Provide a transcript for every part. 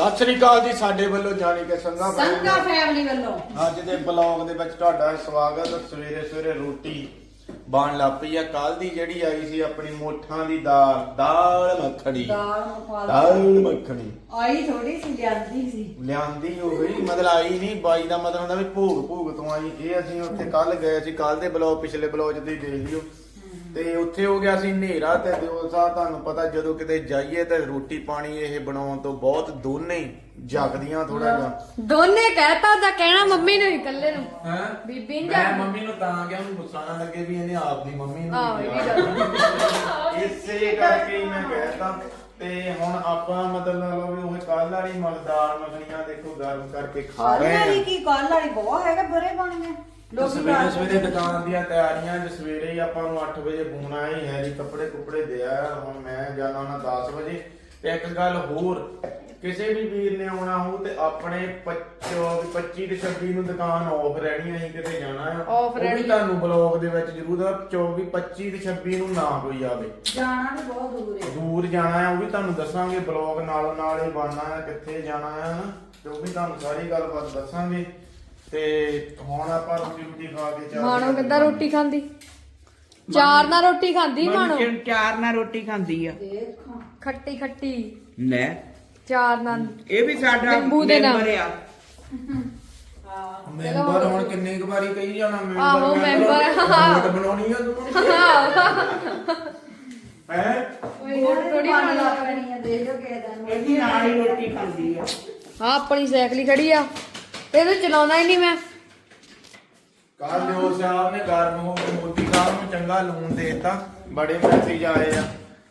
ਸਤਿ ਸ੍ਰੀ ਅਕਾਲ ਜੀ ਸਾਡੇ ਵੱਲੋਂ ਜਾਣੀ ਕਿ ਸੰਗਾ ਸੰਗਾ ਫੈਮਿਲੀ ਵੱਲੋਂ। ਅੱਜ ਦੇ ਬਲੌਗ ਦੇ ਵਿੱਚ ਤੁਹਾਡਾ ਸਵਾਗਤ ਸਵੇਰੇ ਸਵੇਰੇ ਰੋਟੀ ਬਣ ਲੱਪੀ ਆ। ਕੱਲ ਦੀ ਜਿਹੜੀ ਆਈ ਸੀ ਆਪਣੀ ਮੋਠਾਂ ਦੀ ਦਾਲ ਦਾਲ ਮੱਖਣੀ। ਦਾਲ ਮਖਾਲ ਦਾਲ ਮੱਖਣੀ। ਆਈ ਥੋੜੀ ਸੀ ਜਾਂਦੀ ਸੀ। ਲਿਆਂਦੀ ਹੋ ਗਈ ਮਤਲਬ ਆਈ ਨਹੀਂ ਬਾਈ ਦਾ ਮਤਲਬ ਹੁੰਦਾ ਵੀ ਭੋਗ ਭੋਗ ਤੋਂ ਆਈ। ਇਹ ਅਸੀਂ ਉੱਥੇ ਕੱਲ ਗਏ ਸੀ ਕੱਲ ਦੇ ਬਲੌਗ ਪਿਛਲੇ ਬਲੌਗ ਤੇ ਦੇਖ ਲਿਓ। ਤੇ ਉੱਥੇ ਹੋ ਗਿਆ ਸੀ ਹਨੇਰਾ ਤੇ ਦਿਓ ਸਾਹਿਬ ਤੁਹਾਨੂੰ ਪਤਾ ਜਦੋਂ ਕਿਤੇ ਜਾਈਏ ਤੇ ਰੋਟੀ ਪਾਣੀ ਇਹ ਬਣਾਉਣ ਤੋਂ ਬਹੁਤ ਦੋਨੇ ਹੀ ਜਗਦੀਆਂ ਥੋੜਾ ਜਿਹਾ। ਦੋਨੇ ਕਹਿਤਾ ਤਾਂ ਕਹਿਣਾ ਮੰਮੀ ਨੂੰ ਇਕੱਲੇ ਨੂੰ। ਹੈਂ? ਬੀਬੀ ਨੂੰ ਮੈਂ ਜਾ- ਮੰਮੀ ਨੂੰ ਤਾਂ ਗਿਆ ਉਹਨੂੰ ਗੁੱਸਾ ਨਾ ਲੱਗੇ ਵੀ ਇਹਨੇ ਆਪ ਦੀ ਮੰਮੀ ਨੂੰ ਆਹੋ, ਵੀ ਇਹ ਵੀ ਕਿਹਾ। ਇਸੇ ਕਰਕੇ ਹੀ ਮੈਂ ਕਹਿਤਾ। ਤੇ ਹੁਣ ਆਪਾਂ ਮਤਲਬ ਲਾ ਲਓ ਵੀ ਉਹ ਕੱਲ ਵਾਲੀ ਮਗਦਾਰ ਮੱਖਣੀਆਂ ਦੇਖੋ ਗਰਮ ਕਰਕੇ ਖਾ ਰਹੇ ਵਾਲੀ ਆ ਕੀ ਕੱਲ ਵਾਲੀ ਬਹੁਤ ਹੈਗਾ ਬਰੇ ਬਣ ਗਏ। ਲੋਕੀ ਸਵੇਰੇ ਸਵੇਰੇ ਦੁਕਾਨ ਦੀਆਂ ਤਿਆਰੀਆਂ ਜੇ ਸਵੇਰੇ ਹੀ ਆਪਾਂ ਨੂੰ 8 ਵਜੇ ਫੋਨ ਆਇਆ ਹੀ ਹੈ ਜੀ ਕੱਪੜੇ ਕੁਪੜੇ ਦੇ ਆਇਆ ਹੁਣ ਮੈਂ ਜਾਣਾ ਉਹਨਾਂ 10 ਵਜੇ। ਤੇ ਇੱਕ ਗੱਲ ਹੋਰ ਕਿਸੇ ਵੀ ਵੀਰ ਨੇ ਆਉਣਾ ਹੋ ਤੇ ਆਪਣੇ 25 25 ਤੇ 26 ਨੂੰ ਦੁਕਾਨ ਆਫ ਰਹਿਣੀ ਅਸੀਂ ਕਿਤੇ ਜਾਣਾ Off ਉਹ ਵੀ। ਤੁਹਾਨੂੰ ਬਲੌਗ ਦੇ ਵਿੱਚ ਜ਼ਰੂਰ ਆ 24 25 ਤੇ 26 ਨੂੰ ਨਾ ਕੋਈ ਆਵੇ। ਜਾਣਾ ਵੀ ਬਹੁਤ ਦੂਰ ਹੈ ਦੂਰ ਜਾਣਾ ਆ ਉਹ ਵੀ ਤੁਹਾਨੂੰ ਦੱਸਾਂਗੇ ਬਲੌਗ ਨਾਲੋਂ ਨਾਲ ਹੀ ਬਣਨਾ ਆ ਕਿੱਥੇ ਜਾਣਾ ਹਨਾ ਤੇ ਉਹ ਵੀ ਤੁਹਾਨੂੰ ਸਾਰੀ ਗੱਲਬਾਤ ਦੱਸਾਂਗੇ। ਤੇ ਹੁਣ ਆਪਾਂ ਰੋਟੀ ਰੋਟੀ ਖਾ ਕੇ ਚੱਲਦੇ ਮਾਣੋ। ਕਿੱਦਾਂ ਰੋਟੀ ਖਾਂਦੀ? ਚਾਰ ਨਾਲ ਰੋਟੀ ਖਾਂਦੀ ਮਾਣੋ? ਮਨ ਚਾਰ ਨਾਲ ਰੋਟੀ ਖਾਂਦੀ ਆ? ਦੇਖਾਂ। ਖੱਟੀ ਖੱਟੀ। ਲੈ। ਚਾਰ ਨਾਲ। ਇਹ ਵੀ ਸਾਡਾ ਨਿੰਬੂ ਦੇ ਨਾਲ। ਮੈਂਬਰ ਆ। ਹਾਂ ਮੈਂਬਰ ਹੁਣ ਕਿੰਨੇ ਕੁ ਵਾਰੀ ਕਹੀ ਜਾਣਾ ਮੈਂਬਰ? ਆਹੋ, ਮੈਂਬਰ, ਹਾਂ। ਵੋਟ ਬਣਾਉਣੀ ਆ ਤੂੰ। ਹੈ? ਥੋੜੀ ਬਣ ਲੱਗਣੀ ਹੈ ਦੇਖ ਲਓ ਕਿਹ ਦਿਨ ਇਹ ਵੀ ਨਾਲ ਹੀ ਰੋਟੀ ਖਾਂਦੀ ਆ। ਆ ਆਪਣੀ ਸਾਈਕਲ ਹੀ ਖੜੀ ਆ। ਇਹਨੂੰ ਚਲਾਉਣਾ ਹੀ ਨਹੀਂ ਮੈਂ। ਕੱਲ ਦਿਓ ਸਾਹਿਬ ਨੇ ਗਰਮ ਹੋ ਕੇ ਮੋਦੀ ਸਾਹਿਬ ਨੂੰ ਚੰਗਾ ਲੂਣ ਦੇਤਾ। ਬੜੇ ਮੈਸੇਜ ਆਏ ਆ।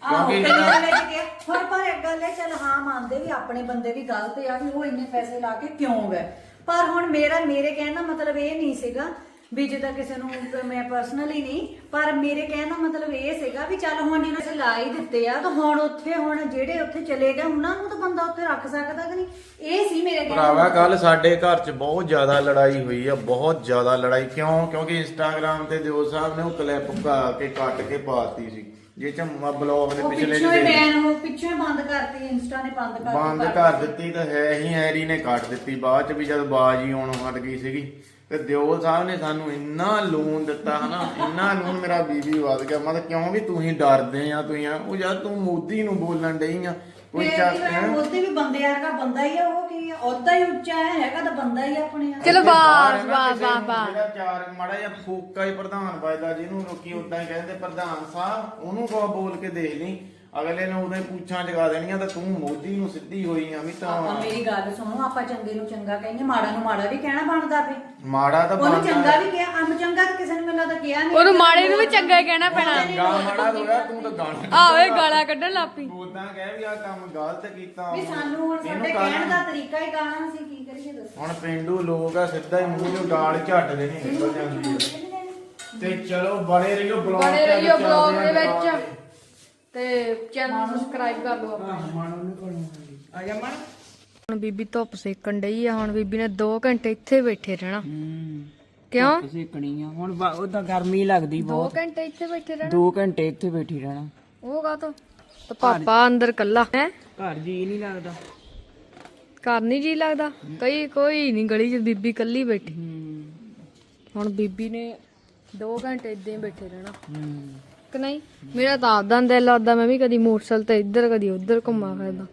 ਕਿਉਂਕਿ ਜਿਹੜਾ ਗੱਲ ਹੈ ਕਿ ਪਰ ਪਰ ਇੱਕ ਗੱਲ ਹੈ ਚਲ ਹਾਂ ਮੰਨਦੇ ਵੀ ਆਪਣੇ ਬੰਦੇ ਵੀ ਗਲਤ ਆ ਵੀ ਉਹ ਇੰਨੇ ਪੈਸੇ ਲਾ ਕੇ ਕਿਉਂ ਗਏ? ਪਰ ਹੁਣ ਮੇਰਾ ਮੇਰੇ ਕਹਿਣ ਦਾ ਮਤਲਬ ਇਹ ਨਹੀਂ ਸੀਗਾ ਵੀ ਜਿੱਦਾਂ ਕਿਸੇ ਨੂੰ ਮੈਂ ਪਰਸਨਲੀ ਨਹੀਂ ਪਰ ਮੇਰੇ ਕਹਿਣ ਦਾ ਮਤਲਬ ਇਹ ਸੀਗਾ ਵੀ ਚੱਲ ਹੁਣ ਜਿਹਨਾਂ ਸੇ ਲਾ ਹੀ ਦਿੱਤੇ ਆ ਤਾਂ ਹੁਣ ਉੱਥੇ ਹੁਣ ਜਿਹੜੇ ਉੱਥੇ ਚਲੇ ਗਏ ਉਹਨਾਂ ਨੂੰ ਤਾਂ ਬੰਦਾ ਉੱਥੇ ਰੱਖ ਸਕਦਾ ਕਿ ਨਹੀਂ? ਇਹ ਸੀ ਮੇਰੇ ਕਹਿਣ ਦਾ ਭਰਾਵਾ ਕੱਲ ਸਾਡੇ ਘਰ 'ਚ ਬਹੁਤ ਜ਼ਿਆਦਾ ਲੜਾਈ ਹੋਈ ਆ ਬਹੁਤ ਜ਼ਿਆਦਾ ਲੜਾਈ। ਕਿਉਂ? ਕਿਉਂਕਿ ਇੰਸਟਾਗ੍ਰam ਤੇ ਦਿਓ ਸਾਹਿਬ ਨੇ ਉਹ ਕਲਿੱਪ ਕਾ ਕੇ ਕੱਟ ਕੇ ਪਾਤੀ ਸੀ। ਜੇ ਚ ਬਲੌਗ ਦੇ ਉਹ ਪਿਛਲੇ ਪਿੱਛੋਂ ਹੀ ਬੈਨ ਹੋ ਪਿੱਛੋਂ ਹੀ ਬੰਦ ਕਰਤੀ ਇੰਸਟਾ ਨੇ ਬੰਦ ਕਰਤੀ ਬੰਦ ਕਰ ਦਿੱਤੀ ਤਾਂ ਹੈ ਹੀ ਹੈਰੀ ਨੇ ਕੱਟ ਦਿੱਤੀ। ਬਾਅਦ ਚ ਵੀ ਜਦ ਬਾਜ ਆਉਣੋਂ ਹਟ ਗਈ ਸੀਗੀ। ਤੇ ਦਿਓਲ ਸਾਹਿਬ ਨੇ ਸਾਨੂੰ ਇੰਨਾ ਲੂਣ ਦਿੱਤਾ ਹਨਾ ਇੰਨਾ ਲੂਣ ਮੇਰਾ ਬੀਬੀ ਵੱਧ ਗਿਆ। ਮਤਲਬ ਕਿਉਂ ਵੀ ਤੂੰ ਹੀ ਡਰਦੇ ਆ ਤੂੰ ਹੀ ਆ ਉਹ ਜਦ ਤੂੰ ਮੋਦੀ ਨੂੰ ਬੋਲਣ ਡਈ ਆ ਕੋਈ ਚੱਕ ਹੈਂ? ਮੋਦੀ ਵੀ ਬੰਦੇ ਵਰਗਾ ਬੰਦਾ ਹੀ ਆ ਉਹ ਕੀ ਆ? ਉਹਦਾ ਹੀ ਉੱਚਾ ਹੈ ਹੈਗਾ ਤਾਂ ਬੰਦਾ ਹੀ ਆ ਆਪਣੇ ਆ ਚਲੋ ਇੱਥੇ ਬਾਹਰ ਬਾਸ ਹੈ ਨਾ ਬਾਸ ਕਿਸੇ ਨੂੰ ਬਾਸ ਜਿਹੜਾ ਚਾਰ ਮਾੜਾ ਜਿਹਾ ਫੂਕਾ ਹੀ ਪ੍ਰਧਾਨ ਵੱਜਦਾ ਜਿਹਨੂੰ ਲੋਕੀ ਉਦਾਂ ਹੀ ਕਹਿੰਦੇ ਪ੍ਰਧਾਨ ਸਾਹਿਬ ਉਹਨੂੰ ਕੋ ਬੋਲ ਕੇ ਦੇਖ ਲਈ। ਅਗਲੇ ਨੇ ਉਹਦੇ ਪੁੱਛਾਂ ਜਗਾ ਦੇਣੀਆਂ ਤਾਂ ਤੂੰ ਮੋਦੀ ਨੂੰ ਸਿੱਧੀ ਹੋਈ ਆ ਵੀ ਆਪਾਂ ਤਾਂ ਮੇਰੀ ਗੱਲ ਸੁਣੋ ਆਪਾਂ ਚੰਗੇ ਨੂੰ ਚੰਗਾ ਕਹਿੰਦੇ ਮਾੜਾ ਨੂੰ ਮਾੜਾ ਵੀ ਕਹਿਣਾ ਬਣਦਾ ਫੇ ਮਾੜਾ ਤਾਂ ਉਹਨੂੰ ਬਣਦਾ। ਚੰਗਾ ਵੀ ਕਿਹਾ ਅੰਮ ਚੰਗਾ ਤਾਂ ਕਿਸੇ ਨੇ ਮੈਨੂੰ ਲੱਗਦਾ ਕਿਹਾ ਨਹੀਂ। ਉਹਨੂੰ ਮਾੜੇ ਨੂੰ ਵੀ ਚੰਗਾ ਹੀ ਕਹਿਣਾ ਪੈਣਾ। ਚੰਗਾ ਮਾੜਾ ਹੋਇਆ ਤੂੰ ਤਾਂ ਗਾਣਾ ਇਹ ਗਾਲਾਂ ਕੱਢਣ ਲੱਪੀ ਉਦਾਂ ਕਹਿ ਵੀ ਆ ਕੰਮ ਗਲਤ ਕੀਤਾ ਵੀ ਸਾਨੂੰ ਹੁਣ ਇਹਨੂੰ ਸਾਡੇ ਕਹਿਣ ਦਾ ਤਰੀਕਾ ਹੀ ਗਾਣਾ ਸੀ ਕੀ ਕਰੀਏ ਦੱਸੋ। ਹੁਣ ਪਿੰਡੂ ਲੋਕ ਆ ਸਿੱਧਾ ਹੀ ਮੂੰਹ ਚੋਂ ਗਾਲ ਝੱਟ ਦੇ ਨਹੀਂ ਨਿਕਲ ਜਾਂਦੀ ਆ। ਤੇ ਚਲੋ ਬਣੇ ਰਹੀਓ ਬਲੌਗ ਬਣੇ ਤੇ ਰਹੀਓ ਚੱਲਦੇ ਬਲੌਗ ਆ ਦੇ ਵਿੱਚ। ਤੇ। ਚੈਨਲ ਸਬਸਕ੍ਰਾਈਬ ਕਰ ਲਓ ਆਪਣਾ ਮਨ ਉਹਨੂੰ ਕੋਲੋਂ ਆ ਜਾ ਮਨ। ਹੁਣ ਬੀਬੀ ਧੁੱਪ ਸੇਕਣ ਡਈ ਆ ਹੁਣ ਬੀਬੀ ਨੇ 2 ਘੰਟੇ ਇੱਥੇ ਬੈਠੇ ਰਹਿਣਾ। ਕਿਉਂ? ਕਣੀ ਆ। ਹੁਣ ਉਦਾਂ ਗਰਮੀ ਲੱਗਦੀ 2 ਬਹੁਤ। ਘੰਟੇ ਇੱਥੇ ਬੈਠੇ ਰਹਿਣਾ? 2 ਘੰਟੇ ਇੱਥੇ ਬੈਠੀ ਰਹਿਣਾ। ਉਹ ਕਾ ਤੋ ਤੇ ਪਾਪਾ ਅੰਦਰ ਕੱਲਾ ਹੈ? ਘਰ ਜੀ ਨਹੀਂ ਲੱਗਦਾ। ਘਰ ਨਹੀਂ ਜੀ ਲੱਗਦਾ? ਕਈ ਕੋਈ ਨਹੀਂ ਗਲੀ 'ਚ ਬੀਬੀ ਕੱਲੀ ਬੈਠੀ। ਹੁਣ ਬੀਬੀ ਨੇ 2 ਘੰਟੇ ਇਦਾਂ ਹੀ ਬੈਠੇ ਰਹਿਣਾ। ਹੂੰ। ਕਿ ਨਹੀਂ? ਮੇਰਾ ਤਾਂ ਆਪਦਾ ਦਿਲ ਲੱਗਦਾ ਮੈਂ ਵੀ ਕਦੀ ਮੋਟਰਸਾਈਕਲ ਤੇ ਇੱਧਰ ਕਦੀ ਉੱਧਰ ਘੁੰਮਾ ਫਿਰਦਾ।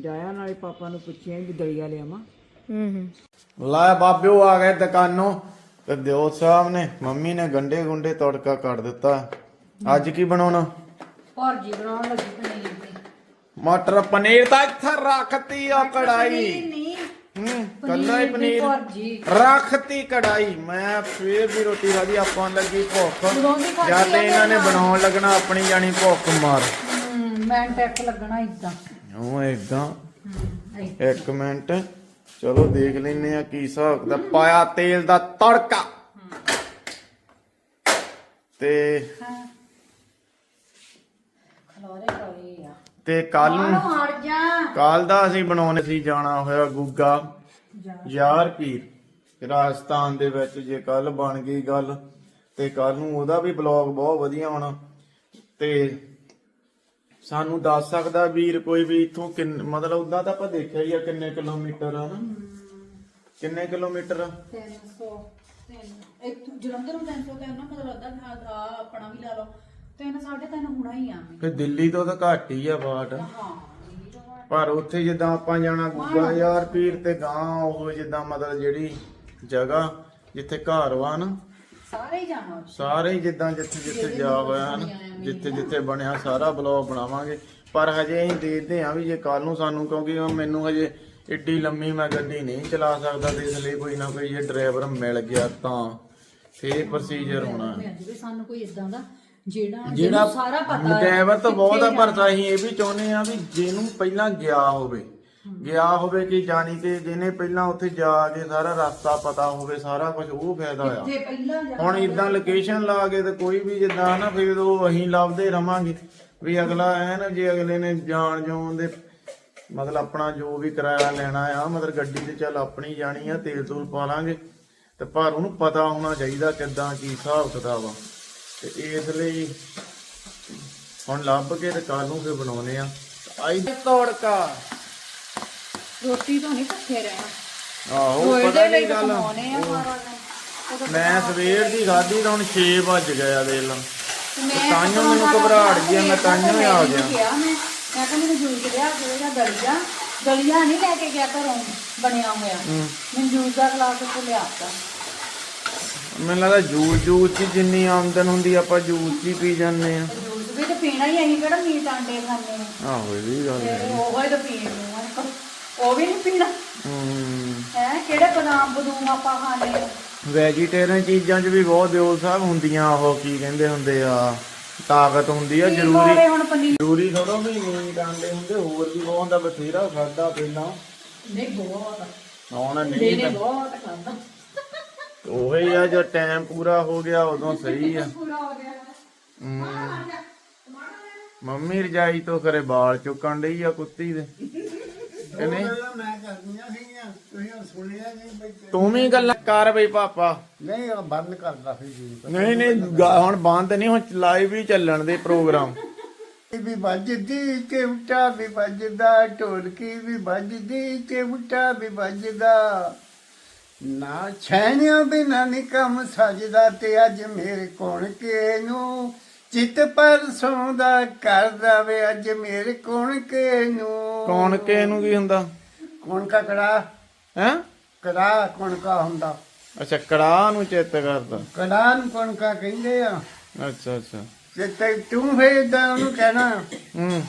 ਜਾਇਆ ਨਾਲੇ ਪਾਪਾ ਨੂੰ ਪੁੱਛਿਆ ਵੀ ਦਲੀਆ ਲਿਆਵਾਂ ਹੂੰ ਹੂੰ। ਲੈ ਬਾਬਿਓ ਆ ਗਏ ਦੁਕਾਨੋਂ ਤੇ ਦਿਓ ਸਾਹਿਬ ਨੇ ਮੰਮੀ ਨੇ ਗੰਡੇ ਗੁੰਡੇ ਤੜਕਾ ਕੱਢ ਦਿੱਤਾ। ਅੱਜ ਕੀ ਬਣਾਉਣਾ? ਭੁਰਜੀ ਬਣਾਉਣ ਲੱਗੀ ਪਨੀਰ ਦੀ। ਮਟਰ ਪਨੀਰ ਤਾਂ ਇੱਥੇ ਰੱਖਤੀ ਆ ਕੜਾਈ ਨਹੀਂ ਕੱਲਾ ਹੀ ਪਨੀਰ। ਭੁਰਜੀ। ਰੱਖਤੀ ਕੜਾਈ। ਮੈਂ ਫੇਰ ਵੀ ਰੋਟੀ ਖਾਦੀ ਆਪਾਂ ਲੱਗੀ ਭੁੱਖ। ਉਦੋਂ ਦੀ ਖਾਧੀ ਜਦ ਆ ਇਹਨਾਂ ਨੇ ਬਣਾਉਣ ਲੱਗਣਾ ਆਪਣੀ ਜਾਣੀ ਭੁੱਖ ਮਾਰ। ਹਮ, ਮੈਂ ਟੈਕ ਲੱਗਣਾ ਇਦਾਂ ਉਹ ਏਦਾਂ। ਇੱਕ ਮਿੰਟ। ਚਲੋ ਦੇਖ ਲੈਨੇ ਆ ਕੀ ਹਿਸਾਬ ਦਾ। ਪਾਇਆ ਤੇਲ ਦਾ ਤੜਕਾ। ਤੇ ਖਲੋਰੇ ਖਲੋਰੇ ਆ। ਤੇ ਕੱਲ ਨੂੰ ਮਾਰ ਜਾ। ਕੱਲ ਦਾ ਅਸੀਂ ਬਣਾਉਣੇ ਸੀ ਜਾਣਾ ਹੋਇਆ ਗੁੱਗਾ। ਯਾਰ ਪੀਰ ਰਾਜਸਥਾਨ ਦੇ ਵਿੱਚ ਜੇ ਕੱਲ ਬਣ ਗਈ ਗੱਲ ਤੇ ਕੱਲ ਨੂੰ ਉਹਦਾ ਵੀ ਬਲੌਗ ਬਹੁਤ ਵਧੀਆ ਹੋਣਾ। ਤੇ ਸਾਨੂੰ ਦੱਸ ਸਕਦਾ ਵੀਰ ਕੋਈ ਵੀ ਇਥੋਂ ਕਿੰਨ ਮਤਲਬ ਉਦਾਂ ਤਾਂ ਆਪਾਂ ਦੇਖਿਆ ਹੀ ਆ ਕਿੰਨੇ ਕਿਲੋਮੀਟਰ ਆ ਨਾ। ਕਿੰਨੇ ਕਿਲੋਮੀਟਰ ਆ? 300 ਇੱਕ ਜਲੰਧਰ ਨੂੰ 300 ਤੇ ਨਾ ਮਤਲਬ ਅੱਧਾ ਆ ਆਪਣਾ ਵੀ ਲਾ ਲਓ। ਤਿੰਨ ਸਾਢੇ ਤਿੰਨ ਹੋਣਾ ਹੀ ਆ। ਫਿਰ ਦਿੱਲੀ ਤੋਂ ਤਾਂ ਘੱਟ ਹੀ ਆ ਬਾਟ ਹਾਂ। ਪਰ ਉੱਥੇ ਜਿੱਦਾਂ ਆਪਾਂ ਜਾਣਾ ਗੁੱਗਾ ਯਾਰ ਪੀਰ ਤੇ ਗਾਂ ਉਹ ਜਿੱਦਾਂ ਮਤਲਬ ਜਿਹੜੀ ਜਗ੍ਹਾ ਜਿੱਥੇ ਘਰ ਵਾ ਨਾ ਸਾਰੇ ਹੀ ਜਾਣਾ। ਸਾਰੇ ਹੀ ਜਿੱਦਾਂ ਜਿੱਥੇ ਜਿੱਥੇ ਜਾ ਹੋਇਆ ਨਾ ਜਿੱਥੇ ਜਿੱਥੇ ਬਣਿਆ ਸਾਰਾ ਬਲੌਗ ਬਣਾਵਾਂਗੇ। ਪਰ ਹਜੇ ਅਸੀਂ ਦੇਖਦੇ ਹਾਂ ਵੀ ਜੇ ਕੱਲ ਨੂੰ ਸਾਨੂੰ ਕਿਉਂਕਿ ਮੈਨੂੰ ਹਜੇ ਏਡੀ ਲੰਮੀ ਮੈਂ ਗੱਡੀ ਨਹੀਂ ਚਲਾ ਸਕਦਾ ਤੇ ਇਸ ਲਈ ਕੋਈ ਨਾ ਕੋਈ ਜੇ ਡਰਾਈਵਰ ਮਿਲ ਗਿਆ ਤਾਂ ਫੇਰ ਪ੍ਰੋਸੀਜਰ ਹੋਣਾ। ਸਾਨੂੰ ਕੋਈ ਇਦਾਂ ਦਾ ਜਿਹੜਾ ਜਿਹੜਾ ਜਿਹਨੂੰ ਸਾਰਾ ਪਤਾ ਹੈ ਡਰਾਈਵਰ ਤਾਂ ਬਹੁਤ ਆ ਪਰ ਅਸੀਂ ਇਹ ਵੀ ਚਾਹੁੰਦੇ ਆ ਵੀ ਜਿਹਨੂੰ ਪਹਿਲਾਂ ਗਿਆ ਹੋਵੇ ਗਿਆ ਹੋਵੇ ਕਿ ਜਾਣੀ ਕਿ ਜਿਹਨੇ ਪਹਿਲਾਂ ਉੱਥੇ ਜਾ ਕੇ ਸਾਰਾ ਰਸਤਾ ਪਤਾ ਹੋਵੇ ਸਾਰਾ ਕੁਝ ਉਹ ਫਾਇਦਾ ਆ। ਜਿੱਥੇ ਪਹਿਲਾਂ ਜਾ ਹੁਣ ਇਦਾਂ ਲੋਕੇਸ਼ਨ ਲਾ ਕੇ ਤੇ ਕੋਈ ਵੀ ਜਿੱਦਾਂ ਨਾ ਫਿਰ ਉਹ ਅਸੀਂ ਲੱਭਦੇ ਰਵਾਂਗੇ। ਵੀ ਅਗਲਾ ਐ ਨਾ ਜੇ ਅਗਲੇ ਨੇ ਜਾਣ ਜਾਉਣ ਦੇ ਮਤਲਬ ਆਪਣਾ ਜੋ ਵੀ ਕਿਰਾਇਆ ਲੈਣਾ ਆ ਮਤਲਬ ਗੱਡੀ ਤੇ ਚੱਲ ਆਪਣੀ ਜਾਣੀ ਆ ਤੇਲ ਤੂਲ ਪਾ ਲਾਂਗੇ। ਤੇ ਪਰ ਉਹਨੂੰ ਪਤਾ ਹੋਣਾ ਚਾਹੀਦਾ ਕਿੱਦਾਂ ਕੀ ਹਿਸਾਬ ਕਿਤਾਬ ਆ। ਤੇ ਇਸ ਲਈ ਹੁਣ ਲੱਭ ਕੇ ਤੇ ਕੱਲ ਨੂੰ ਫਿਰ ਬਣਾਉਨੇ ਆ ਆਈ ਤੜਕਾ। ਰੋਟੀ ਤੋਂ ਨਹੀਂ ਭੁੱਖੇ ਰਹਿਣਾ। ਆਹੋ ਪਤਾ ਨਹੀਂ ਗੱਲ ਆ? ਮੈਂ ਸਵੇਰ ਦੀ ਖਾਧੀ ਤਾਂ ਹੁਣ 6 ਵਜ ਗਿਆ ਦੇਖ ਲਾ। ਤੇ ਮੈਂ ਤਾਂਹੀਓ ਮੈਨੂੰ ਘਬਰਾਹਟ ਆ, ਮੈਂ ਤਾਂਹੀਓ ਹੀ ਆ ਗਿਆ। ਮੈਂ ਮੈਂ ਕਿਹਾ ਮੈਨੂੰ ਜੂਸ ਲਿਆ ਉਹਦਾ ਦਲੀਆ ਦਲੀਆ ਨਹੀਂ ਲੈ ਕੇ ਗਿਆ ਘਰੋਂ ਬਣਿਆ ਹੋਇਆ ਮੈਨੂੰ ਜੂਸ ਦਾ ਗਲਾਸ ਲਿਆਤਾ ਮੈਨੂੰ ਲੱਗਦਾ ਜੂਸ ਜੂਸ ਚ ਜਿੰਨੀ ਆਮਦਨ ਹੁੰਦੀ ਆਪਾਂ ਜੂਸ ਹੀ ਪੀ ਜਾਂਦੇ ਆ। ਜੂਸ ਵੀ ਤਾਂ ਪੀਣਾ ਹੀ ਅਸੀਂ ਕਿਹੜਾ ਮੀਟ ਆਂਡੇ ਖਾਂਦੇ ਆ। ਆਹੋ ਇਹ ਵੀ ਗੱਲ ਤੇ ਹੈ ਉਹ ਹੀ ਤਾਂ ਪੀਣ ਨੂੰ ਆ। ਉਹ ਵੀ ਨਹੀਂ ਪੀਣਾ। ਹੂੰ। ਹੈ ਕਿਹੜੇ ਬਦਾਮ ਬਦੂਮ ਆਪਾਂ ਖਾਣੇ ਆ? ਵੈਜੀਟੇਰੀਅਨ ਚੀਜ਼ਾਂ 'ਚ ਵੀ ਬਹੁਤ ਦਿਓਲ ਸਾਹਿਬ ਹੁੰਦੀਆਂ ਉਹ ਕੀ ਕਹਿੰਦੇ ਹੁੰਦੇ ਆ ਤਾਕਤ ਹੁੰਦੀ ਆ ਕੀ ਜ਼ਰੂਰੀ। ਹੁਣ ਪਨੀਰ? ਜ਼ਰੂਰੀ ਥੋੜਾ ਵੀ ਮੀਟ ਆਂਡੇ ਹੁੰਦੇ ਹੋਰ ਵੀ ਬਹੁਤ ਹੁੰਦਾ ਬਥੇਰਾ ਖਾਦਾ ਪਹਿਲਾਂ ਨਹੀਂ ਬਹੁਤ ਹੁਣ ਨਹੀਂ ਬਹੁਤ ਖਾਂਦਾ। ਉਹੀ ਆ ਜੋ ਟਾਈਮ ਪੂਰਾ ਹੋ ਗਿਆ ਉਦੋਂ ਸਹੀ ਆ। ਪੂਰਾ ਹੋ ਗਿਆ। ਹਮ। ਮੰਮੀ ਰਜਾਈ ਤੋਂ ਕਰੇ ਬਾਲ ਚੁੱਕਣ ਡਈ ਆ ਕੁੱਤੀ ਦੇ। ਇਹਨੇ ਮੈਂ ਕਰਦੀਆਂ ਸੀਗੀਆਂ ਤੁਸੀਂ ਸੁਣਿਆ ਨਹੀਂ ਬਈ ਤੂੰ। ਵੀ ਗੱਲਾਂ ਕਰ ਬਈ ਪਾਪਾ। ਨਹੀਂ ਬੰਦ ਕਰਦਾ ਸੀ ਜੀ। ਨਹੀਂ ਨਹੀਂ ਹੁਣ ਬੰਦ ਨਹੀਂ ਹੁਣ ਲਾਈਵ ਹੀ ਚੱਲਣ ਦੇ ਪ੍ਰੋਗਰਾਮ ਵੀ ਵੱਜਦੀ ਚਿਮਟਾ ਵੀ ਵੱਜਦਾ ਢੋਲਕੀ ਵੀ ਵੱਜਦੀ ਚਿਮਟਾ ਵੀ ਵੱਜਦਾ। ਨਾ ਛੈਣਿਆਂ ਬਿਨਾਂ ਨੀ ਕੰਮ ਸਜਦਾ ਤੇ ਅੱਜ ਮੇਰੇ ਕੋਣ ਕੇ ਨੂੰ ਚਿੱਤ ਪਰਸੋਂ ਦਾ ਕਰਦਾ ਵੇ ਅੱਜ ਮੇਰੇ ਕੋਣ ਕੇ ਨੂੰ ਕੌਣ ਕੇ ਨੂੰ ਕੀ ਹੁੰਦਾ? ਕੌਣ ਕਾ ਕੜਾ? ਹੈ? ਕੜਾ ਕੌਣ ਕਾ ਹੁੰਦਾ? ਅੱਛਾ ਕੜਾਹ ਨੂੰ ਚਿੱਤ ਕਰਦਾ। ਕੜਾ ਨੂੰ ਕੌਣ ਕਾ ਕਹਿੰਦੇ ਆ? ਅੱਛਾ ਅੱਛਾ। ਤੇ ਤੇ ਤੂੰ ਫੇਰ ਏਦਾਂ ਉਹਨੂੰ ਕਹਿਣਾ। ਹੂੰ।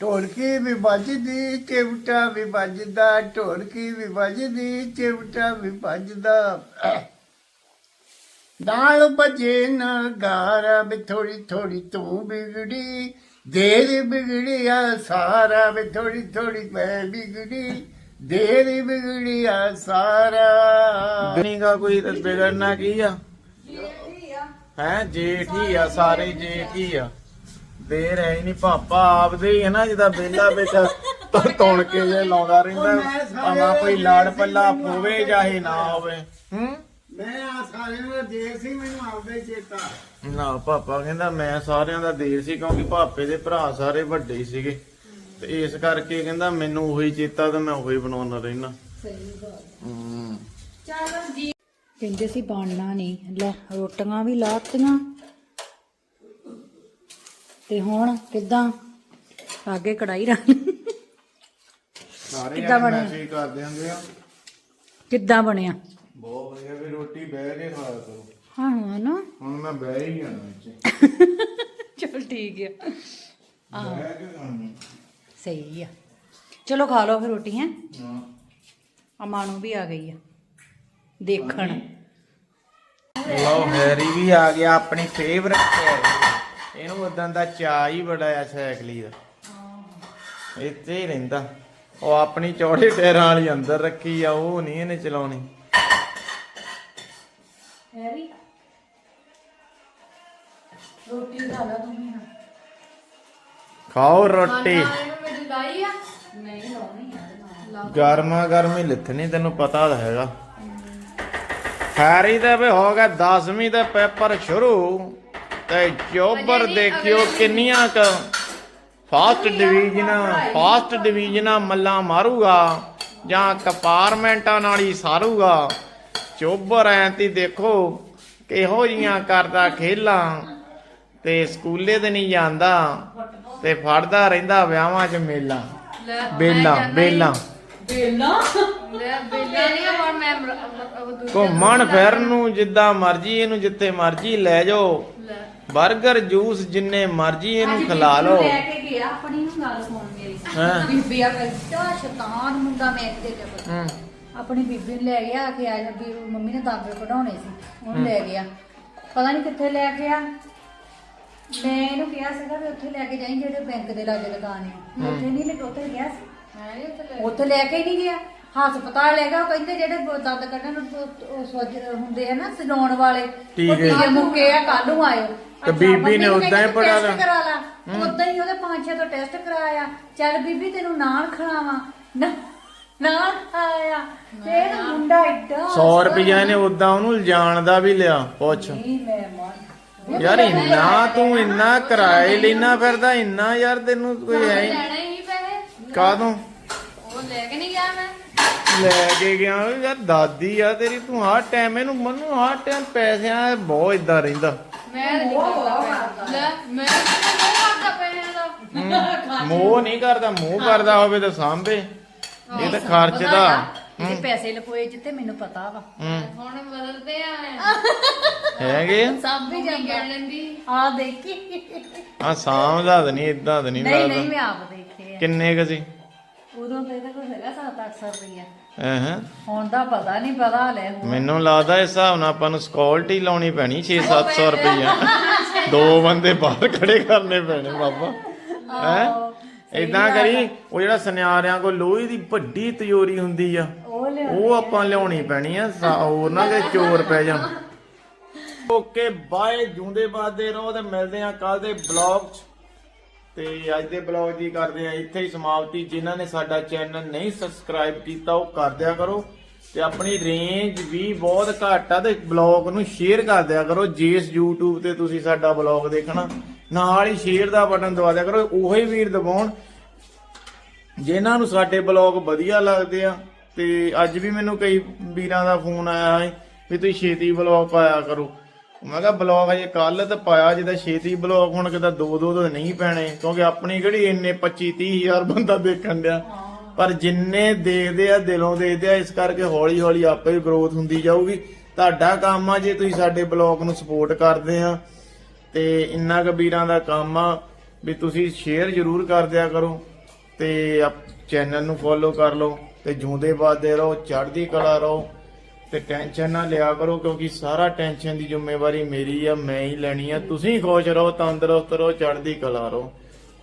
ਢੋਲਕੀ ਵੀ ਵੱਜਦੀ ਚਿਮਟਾ ਵੀ ਵੱਜਦਾ ਢੋਲਕੀ ਵੀ ਵੱਜਦੀ ਚਿਮਟਾ ਵੀ ਵੱਜਦਾ। ਨਾਲ ਬਜੇ ਨਗਾਰਾ ਵੀ ਥੋੜੀ ਥੋੜੀ ਤੂੰ ਬਿਗੜੀ ਦੇਰ ਬਿਗੜਿਆ ਸਾਰਾ ਵੀ ਥੋੜੀ ਥੋੜੀ ਮੈਂ ਬਿਗੜੀ ਦੇਰ ਬਿਗੜਿਆ ਸਾਰਾ। ਨੀਗਾ ਕੋਈ ਤੇ ਵਿਗੜਨਾ ਕੀ ਆ। ਹੈ ਜੇਠ ਹੀ ਆ ਸਾਰੇ ਜੇਠ ਹੀ ਆ। ਦੇਰ ਹੈ ਹੀ ਨਹੀਂ ਪਾਪਾ ਆਪਦੇ ਹੀ ਹੈ ਨਾ ਜਿਹਦਾ ਬੇਲਾ ਵਿੱਚ ਤੁਣ ਕੇ ਜੇ ਲਾਉਂਦਾ ਰਹਿੰਦਾ ਭਾਵੇਂ ਕੋਈ ਲਾੜ ਪੱਲਾ ਹੋਵੇ ਚਾਹੇ ਨਾ ਹੋਵੇ ਹੂੰ? ਮੈਂ ਆ ਸਾਰਿਆਂ ਦਾ ਦੇਰ ਸੀ ਮੈਨੂੰ ਆਉਂਦੇ ਚੇਤਾ। ਨਾ ਪਾਪਾ ਕਹਿੰਦਾ ਮੈਂ ਸਾਰਿਆਂ ਦਾ ਦੇਰ ਸੀ ਕਿਉਂਕਿ ਪਾਪੇ ਦੇ ਭਰਾ ਸਾਰੇ ਵੱਡੇ ਹੀ ਸੀਗੇ। ਤੇ ਇਸ ਕਰਕੇ ਕਹਿੰਦਾ ਮੈਨੂੰ ਉਹੀ ਚੇਤਾ ਤੇ ਮੈਂ ਉਹੀ ਬਣਾਉਣਾ ਰਹਿਣਾ ਸਹੀ ਗੱਲ। ਹੂੰ। ਚਲੋ ਜੀ ਕਹਿੰਦੇ ਸੀ ਬਣਨਾ ਨਹੀਂ ਲੈ ਰੋਟੀਆਂ ਵੀ ਲਾਤੀਆਂ। ਤੇ ਹੁਣ ਕਿੱਦਾਂ? ਅੱਗੇ ਕੜਾਈ ਰੱਖ ਸਾਰੇ ਕਿੱਦਾਂ ਬਣਿਆ? ਮੈਸੇਜ ਕਰਦੇ ਹੁੰਦੇ ਆ। ਕਿੱਦਾਂ ਬਣਿਆ? ਬਹੁਤ ਵਧੀਆ ਵੀ ਰੋਟੀ ਬਹਿ ਕੇ ਖਾਇਆ ਕਰੋ ਹਾਂ ਹਾਂ ਨਾ ਹੁਣ ਮੈਂ ਬਹਿ ਹੀ ਜਾਣਾ ਇੱਥੇ। ਚਲ ਠੀਕ ਆ। ਬਹਿ ਕੇ ਖਾਣੀ ਸਹੀ ਆ। ਚਲੋ ਖਾ ਲਓ ਫਿਰ ਰੋਟੀ ਹੈ? ਹਾਂ। ਅਮਾਨੂ ਵੀ ਆ ਗਈ ਆ। ਦੇਖਣ। ਲਓ ਹੈਰੀ ਵੀ ਆ ਗਿਆ ਆਪਣੀ ਫੇਵਰਟ ਹੈਰੀ ਇਹਨੂੰ ਉਦਾਂ ਦਾ ਚਾਹ ਹੀ ਬੜਾ ਆ ਸਾਈਕਲੀ ਦਾ। ਇੱਥੇ ਹੀ ਰਹਿੰਦਾ। ਉਹ ਆਪਣੀ ਚੌੜੇ ਟਾਇਰਾਂ ਵਾਲੀ ਅੰਦਰ ਰੱਖੀ ਆ ਉਹ ਨਹੀਂ ਇਹਨੇ ਚਲਾਉਣੀ। ਹੈਰੀ ਰੋਟੀ ਖਾ ਲਾ ਤੂੰ ਵੀ ਖਾਓ ਰੋਟੀ। ਮੇਰੀ ਲਾਈ ਆ? ਨਹੀਂ ਲਾਉਣੀ ਯਾਰ ਗਰਮਾ ਗਰਮੀ ਲਿਥਣੀ ਤੈਨੂੰ ਪਤਾ ਤਾਂ ਹੈਗਾ। ਹੈਰੀ ਦਾ ਵੀ ਹੋ ਗਿਆ 10ਵੀਂ ਦਾ ਪੇਪਰ ਸ਼ੁਰੂ। ਤੇ ਚੋਬਰ ਦੇਖਿਓ ਕਿੰਨੀਆਂ ਕ ਫਾਸਟ ਡਿਵੀਜ਼ਨ ਫਾਸਟ ਡਿਵੀਜ਼ਨਾਂ ਮੱਲਾ ਮਾਰੂਗਾ ਜਾਂ ਕੰਪਾਰਟਮੈਂਟਾਂ ਨਾਲ ਹੀ ਸਾਰੂਗਾ। ਚੋਬਰ ਐ ਤੀ ਦੇਖੋ ਕਿਹੋ ਜੀਆਂ ਕਰਦਾ ਖੇਲਾਂ ਤੇ ਸਕੂਲੇ ਤੇ ਨਹੀਂ ਜਾਂਦਾ ਤੇ ਫੜਦਾ ਰਹਿੰਦਾ ਵਿਆਹਾਂ 'ਚ ਮੇਲਾ। ਬੇਲਾ ਬੇਲਾ। ਲੈ ਬੇਲੇ ਘੁੰਮਣ ਫਿਰਨ ਨੂੰ ਜਿੱਦਾਂ ਮਰਜ਼ੀ ਇਹਨੂੰ ਜਿੱਥੇ ਮਰਜ਼ੀ ਲੈ ਜਾਓ। 버ਗਰ ਜੂਸ ਜਿੰਨੇ ਮਰਜ਼ੀ ਇਹਨੂੰ ਖਿਲਾ ਲਓ। ਲੈ ਕੇ ਗਿਆ ਆਪਣੀ ਨੂੰ ਗੱਲ ਸੁਣ ਮੇਰੀ। ਹਾਂ। ਬੀਬੀ ਆ ਕੱਟਾ ਸ਼ੈਤਾਨ ਮੁੰਡਾ ਮੈਂ ਤੇ ਜਬਰ ਹੂੰ। ਆਪਣੀ ਬੀਬੀ ਨੂੰ ਲੈ ਗਿਆ ਕਿ ਆ ਜਾ ਵੀ ਮੰਮੀ ਨੇ ਦਾਦੇ ਕਢਾਉਣੇ ਸੀ ਉਹਨੂੰ ਲੈ ਗਿਆ। ਪਤਾ ਨਹੀਂ ਕਿੱਥੇ ਲੈ ਗਿਆ ਮੈਂ ਇਹਨੂੰ ਕਿਹਾ ਸੀਗਾ ਵੀ ਉੱਥੇ ਲੈ ਕੇ ਜਾਈਂ ਜਿਹੜੇ ਬੈਂਕ ਦੇ ਲਾਗੇ ਦੁਕਾਨ ਹੈ। ਉੱਥੇ ਨਹੀਂ ਲੈ ਉੱਥੇ ਗਿਆ ਸੀ। ਮੈਂ ਨੀ ਉੱਥੇ ਲੈ- ਉੱਥੇ ਲੈ ਕੇ ਹੀ ਨਹੀਂ ਗਿਆ। ਹਸਪਤਾਲ ਲੈ ਗਿਆ ਉਹ ਕਹਿੰਦੇ ਜਿਹੜੇ ਬ- ਦੰਦ ਕੱਢਣ ਨੂੰ ਉਹ- ਉਹ ਸੋਜ ਹੁੰਦੇ ਆ ਨਾ ਸਜਾਉਣ ਵਾਲੇ ਠੀਕ ਉਹ ਹੈ। ਟੀਕੇ ਮੁੱਕੇ ਆ ਕੱਲ ਨੂੰ ਆਇਓ। ਤੇ ਬੀਬੀ ਨੇ ਉੱਦਾਂ ਹੀ ਪੜਾ ਟੈਸਟ ਕਰਾ ਲਾ। ਉਦਾਂ ਹੀ ਉਹਦੇ ਪੰਜ ਛੇ ਤੋਂ ਟੈਸਟ ਕਰਾਇਆ। ਚੱਲ ਬੀਬੀ ਤੈਨੂੰ ਨਾਲ ਖਿਲਾਵਾਂ ਨਾ ਨਾਲ ਖਾਇਆ ਇਹ ਮੁੰਡਾ ਏਡਾ 100 ਰੁਪਈਆ ਇਹਨੇ ਉਦਾਂ ਉਹਨੂੰ ਲਿਜਾਣ ਦਾ ਵੀ ਲਿਆ ਪੁੱਛ। ਨਹੀਂ ਮੈਂ ਮਰ ਯਾਰ ਇੰਨਾ ਤੂੰ ਇੰਨਾ ਕਿਰਾਏ ਲੈਣਾ ਫਿਰਦਾ ਇੰਨਾ ਯਾਰ ਤੈਨੂੰ ਕੋਈ ਹੈ ਹੀ ਲੈਣੇ ਹੀ ਪੈਸੇ ਕਾਦੋਂ ਉਹ ਲੈ ਕੇ ਨਹੀਂ ਗਿਆ ਮੈਂ। ਲੈ ਕੇ ਗਿਆ। ਯਾਰ ਦਾਦੀ ਆ ਤੇਰੀ ਤੂੰ ਹਰ ਟਾਈਮ ਇਹਨੂੰ ਮੰਨੂ ਹਰ ਟਾਈਮ ਪੈਸਿਆਂ ਦਾ ਬਹੁਤ ਇਦਾਂ ਰਹਿੰਦਾ। ਮੈਂ ਨਹੀਂ ਕਰਦਾ ਪਿਆ। ਲੈ ਮੈਂ ਕਿਹਨੇ ਮੋਹ ਕਰਦਾ ਪੈਸਿਆਂ ਦਾ ਮੋਹ ਨਹੀਂ ਕਰਦਾ ਮੋਹ ਕਰਦਾ ਹੋਵੇ ਤਾਂ ਸਾਂਭੇ। ਇਹ ਤਾਂ ਖਰਚਦਾ ਇਹਦੇ ਪੈਸੇ ਲਕੋਏ ਜਿੱਤੇ ਮੈਨੂੰ ਪਤਾ ਵਾ। ਹੂੰ। ਹੁਣ ਬਦਲਦੇ ਆ। ਹੈਗੇ? ਆ? ਸਭ ਵੀ ਜਾਂਦਾ। ਕਹਿ ਲੈਂਦੀ। ਆ ਦੇਖੀ। ਆ ਸਾਂਭਦਾ ਤਾਂ ਨਹੀਂ ਇਦਾਂ ਤਾਂ ਨਹੀਂ ਨਹੀਂ ਨਹੀਂ ਲੱਗਦਾ ਮੈਂ ਆਪ ਦੇਖੇ ਆ। ਕਿੰਨੇ ਕ ਸੀ? ਉਦੋਂ ਤੇ ਇਹਦਾ ਕੋਈ ਹੈਗਾ 7-800 ਰੁਪਈਆ। ਹਾਂ ਹੁਣ ਦਾ ਪਤਾ ਨਹੀਂ ਪਤਾ ਲੈ ਹੁਣ। ਮੈਨੂੰ ਲੱਗਦਾ ਇਸ ਹਿਸਾਬ ਨਾਲ ਆਪਾਂ ਨੂੰ ਸਕਿਉਰਟੀ ਲਾਉਣੀ ਪੈਣੀ 6-700 ਰੁਪਈਆ। ਦੋ ਬੰਦੇ ਬਾਹਰ ਖੜੇ ਕਰਨੇ ਪੈਣੇ ਬਾਬਾ। ਹੈ? ਇਦਾਂ ਕਰੀ ਉਹ ਜਿਹੜਾ ਸੁਨਿਆਰਿਆਂ ਕੋਲ ਲੋਹੇ ਦੀ ਵੱਡੀ ਤਿਜੋਰੀ ਹੁੰਦੀ ਆ ਉਹ ਆਪਾਂ ਲਿਆਉਣੀ ਪੈਣੀ ਆ ਹੋਰ ਨਾ ਕਿ ਚੋਰ ਪੈ ਜਾਣ। ਓਕੇ ਬਾਏ ਜੂੰਦੇ ਬਾਦੇ ਰਹੋ ਤੇ ਮਿਲਦੇ ਆ ਕੱਲ ਦੇ ਬਲੌਗ 'ਚ। ਤੇ ਅੱਜ ਦੇ ਬਲੌਗ ਦੀ ਕਰਦੇ ਆ ਇੱਥੇ ਹੀ ਸਮਾਪਤੀ। ਜਿਨ੍ਹਾਂ ਨੇ ਸਾਡਾ ਚੈਨਲ ਨਹੀਂ ਸਬਸਕ੍ਰਾਈਬ ਕੀਤਾ, ਉਹ ਕਰ ਦਿਆ ਕਰੋ ਤੇ ਆਪਣੀ ਰੇਂਜ ਵੀ ਬਹੁਤ ਘੱਟ ਆ ਤੇ ਬਲੌਗ ਨੂੰ ਸ਼ੇਅਰ ਕਰ ਦਿਆ ਕਰੋ। ਜਿਸ YouTube ਤੇ ਤੁਸੀਂ ਸਾਡਾ ਬਲੌਗ ਦੇਖਣਾ, ਨਾਲ ਹੀ ਸ਼ੇਅਰ ਦਾ ਬਟਨ ਦਬਾ ਦਿਆ ਕਰੋ, ਉਹੀ ਵੀਰ ਦਬਾਉਣ। ਜਿਨ੍ਹਾਂ ਨੂੰ ਸਾਡੇ ਬਲੌਗ ਵਧੀਆ ਲੱਗਦੇ ਆ ਤੇ ਅੱਜ ਵੀ ਮੈਨੂੰ ਕਈ ਵੀਰਾਂ ਦਾ ਫੋਨ ਆਇਆ ਹੈ ਵੀ ਤੁਸੀਂ ਛੇਤੀ ਬਲੌਗ ਪਾਇਆ ਕਰੋ। ਮੈਂ ਕਿਹਾ ਬਲੌਗ ਅਜੇ ਕੱਲ ਤਾਂ ਪਾਇਆ ਜਿਹਦਾ ਛੇਤੀ ਬਲੌਗ ਹੁਣ ਕਿਤਾ ਦੋ ਦੋ ਤਾਂ ਨਹੀਂ ਪੈਣੇ, ਕਿਉਂਕਿ ਆਪਣੀ ਕਿਹੜੀ ਇੰਨੇ 25 30 ਹਜ਼ਾਰ ਬੰਦਾ ਦੇਖਣ ਡਿਆ। ਪਰ ਜਿੰਨੇ ਦੇਖਦੇ ਆ, ਦਿਲੋਂ ਦੇਖਦੇ ਆ, ਇਸ ਕਰਕੇ ਹੌਲੀ ਹੌਲੀ ਆਪੇ ਹੀ ਗਰੋਥ ਹੁੰਦੀ ਜਾਊਗੀ। ਤੁਹਾਡਾ ਕੰਮ ਆ, ਜੇ ਤੁਸੀਂ ਸਾਡੇ ਬਲੌਗ ਨੂੰ ਸਪੋਰਟ ਕਰਦੇ ਆ, ਤੇ ਇੰਨਾ ਕੁ ਦਾ ਕੰਮ ਆ ਵੀ ਤੁਸੀਂ ਸ਼ੇਅਰ ਜ਼ਰੂਰ ਕਰ ਦਿਆ ਕਰੋ, ਤੇ ਚੈਨਲ ਨੂੰ ਫੋਲੋ ਕਰ ਲਓ, ਤੇ ਜੂੰਦੇ ਬਾਦੇ ਰਹੋ, ਚੜ੍ਹਦੀ ਕਲਾ ਰਹੋ। ਤੇ ਟੈਨਸ਼ਨ ਨਾ ਲਿਆ ਕਰੋ ਕਿਉਂਕਿ ਸਾਰਾ ਟੈਨਸ਼ਨ ਦੀ ਜ਼ਿੰਮੇਵਾਰੀ ਮੇਰੀ ਆ ਮੈਂ ਹੀ ਲੈਣੀ ਆ। ਤੁਸੀਂ ਖੁਸ਼ ਰਹੋ ਤੰਦਰੁਸਤ ਰਹੋ ਚੜ੍ਹਦੀ ਕਲਾ ਰਹੋ।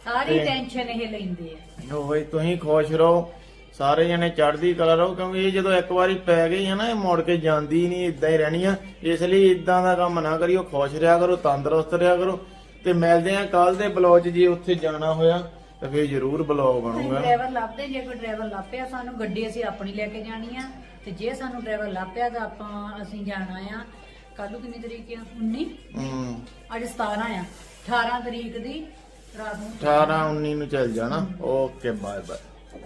ਸਾਰੀ ਟੈਨਸ਼ਨ ਇਹ ਲੈਂਦੇ ਆ। ਹੋਏ ਤੁਸੀਂ ਖੁਸ਼ ਰਹੋ। ਸਾਰੇ ਜਣੇ ਚੜ੍ਹਦੀ ਕਲਾ ਰਹੋ ਕਿਉਂਕਿ ਇਹ ਜਦੋਂ ਇੱਕ ਵਾਰੀ ਪੈ ਗਈ ਹੈ ਨਾ ਇਹ ਮੁੜ ਕੇ ਜਾਂਦੀ ਨਹੀਂ ਇਦਾਂ ਹੀ ਰਹਿਣੀ ਆ। ਇਸ ਲਈ ਇਦਾਂ ਦਾ ਕੰਮ ਨਾ ਕਰਿਓ ਖੁਸ਼ ਰਿਹਾ ਕਰੋ ਤੰਦਰੁਸਤ ਰਿਹਾ ਕਰੋ। ਤੇ ਮਿਲਦੇ ਆ ਕੱਲ ਦੇ ਬਲੌਗ 'ਚ ਜੇ ਉੱਥੇ ਜਾਣਾ ਹੋਇਆ ਤਾਂ ਫੇਰ ਜ਼ਰੂਰ ਬਲੌਗ ਬਣੂਗਾ। ਡਰਾਈਵਰ ਲੱਭਦੇ ਜੇ ਕੋਈ ਡਰਾਈਵਰ ਲੱਭਿਆ ਸਾਨੂੰ ਗੱਡੀ ਅਸੀਂ ਆਪਣੀ ਲੈ ਕੇ ਜਾਣੀ ਆ। ਤੇ ਜੇ ਸਾਨੂੰ ਡਰਾਈਵਰ ਲੱਭਿਆ ਤਾਂ ਆਪਾਂ ਅਸੀਂ ਜਾਣਾ ਆ। ਕੱਲ ਕਿੰਨੀ ਤਰੀਕ ਆ? 19 ਹੂੰ। ਅੱਜ 17 ਆ। 18 ਤਰੀਕ ਦੀ ਰਾਤ ਨੂੰ 18 19 ਨੂੰ ਚੱਲ ਜਾਣਾ। Okay bye bye